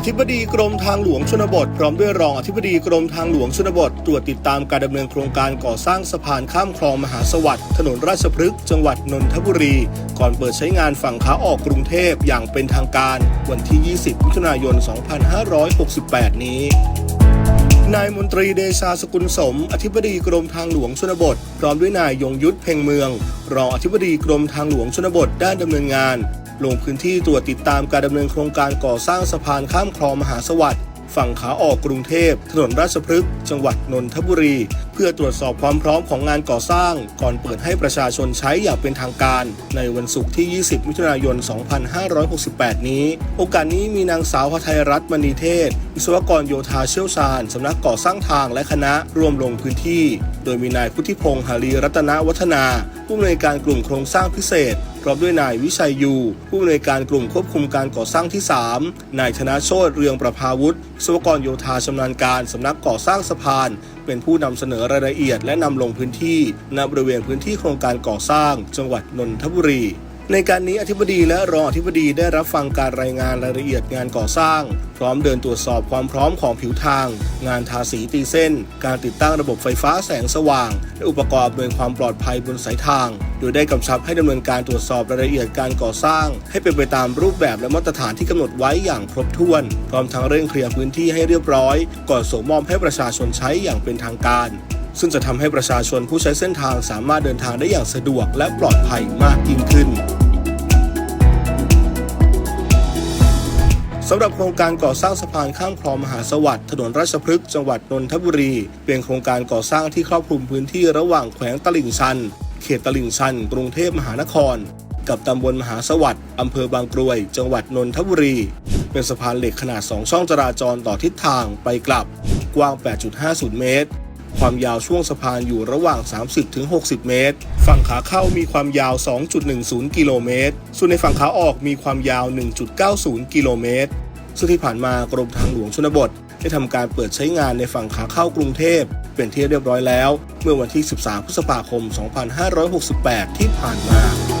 อธิบดีกรมทางหลวงชนบท พร้อมด้วยรองอธิบดีกรมทางหลวงชนบท ตรวจติดตามการดำเนินโครงการก่อสร้างสะพานข้ามคลองมหาสวัสดิ์ถนนราชพฤกษ์จังหวัดนนทบุรี ก่อนเปิดใช้งานฝั่งขาออกกรุงเทพอย่างเป็นทางการ วันที่ 20 มิถุนายน 2568 นี้นายมนตรีเดชาสกุลสม อธิบดีกรมทางหลวงชนบท พร้อมด้วยนายยงยุทธเพ่งเมือง รองอธิบดีกรมทางหลวงชนบทด้านดำเนินงาน ลงพื้นที่ตรวจติดตามการดำเนินโครงการก่อสร้างสะพานข้ามคลองมหาสวัสดิ์ฝั่งขาออกกรุงเทพ ถนนราชพฤกษ์จังหวัดนนทบุรี เพื่อตรวจสอบความพร้อมของงานก่อสร้าง ก่อนเปิดให้ประชาชนใช้อย่างเป็นทางการ ในวันศุกร์ที่ 20 มิถุนายน 2568 นี้ โอกาสนี้มีนางสาวพไทยรัตน์มณีเทศ วิศวกรโยธาเชี่ยวชาญ สำนักก่อสร้างทางและคณะร่วมลงพื้นที่ โดยมีนายพุทธิพงษ์หารีรัตนวัฒนา ผู้อำนวยการกลุ่มโครงสร้างพิเศษพร้อมด้วยนายวิชัยยูผู้อำนวยการกลุ่มควบคุมการก่อสร้างที่ 3 นายธนโชตเรืองประภาวุฒิวิศวกรโยธาชำนาญการสำนักก่อสร้างสะพาน เป็นผู้นำเสนอรายละเอียดและนำลงพื้นที่ณบริเวณพื้นที่โครงการก่อสร้าง จังหวัดนนทบุรี ในการนี้อธิบดีและรองอธิบดีได้รับฟังการรายงานรายละเอียดงานก่อสร้าง พร้อมเดินตรวจสอบความพร้อมของผิวทาง งานทาสีตีเส้น การติดตั้งระบบไฟฟ้าแสงสว่าง และอุปกรณ์อำนวยความปลอดภัยบนสายทาง โดยได้กำชับให้ดำเนินการตรวจสอบรายละเอียดการก่อสร้าง ให้เป็นไปตามรูปแบบและมาตรฐานที่กำหนดไว้อย่างครบถ้วน พร้อมทั้งเร่งเคลียร์พื้นที่ให้เรียบร้อย ก่อนส่งมอบให้ประชาชนใช้อย่างเป็นทางการซึ่งจะทำให้ประชาชนผู้ใช้เส้นทางสามารถเดินทางได้อย่างสะดวกและปลอดภัยมากยิ่งขึ้น สำหรับโครงการก่อสร้างสะพานข้ามคลองมหาสวัสดิ์ถนนราชพฤกษ์จังหวัดนนทบุรี เป็นโครงการก่อสร้างที่ครอบคลุมพื้นที่ระหว่างแขวงตลิ่งชัน เขตตลิ่งชัน กรุงเทพมหานคร กับตำบลมหาสวัสดิ์อำเภอบางกรวย จังหวัดนนทบุรี เป็นสะพานเหล็กขนาด 2 ช่องจราจรต่อทิศทางไปกลับ กว้าง 8.50 เมตร ความยาวช่วงสะพานอยู่ระหว่าง 30-60 เมตร ฝั่งขาเข้ามีความยาว 2.10 กิโลเมตร ส่วนในฝั่งขาออกมีความยาว 1.90 กิโลเมตร ซึ่งที่ผ่านมากรมทางหลวงชนบท ได้ทำการเปิดใช้งานในฝั่งขาเข้ากรุงเทพ เป็นที่เรียบร้อยแล้ว เมื่อวันที่ 13 พฤษภาคม 2568 ที่ผ่านมา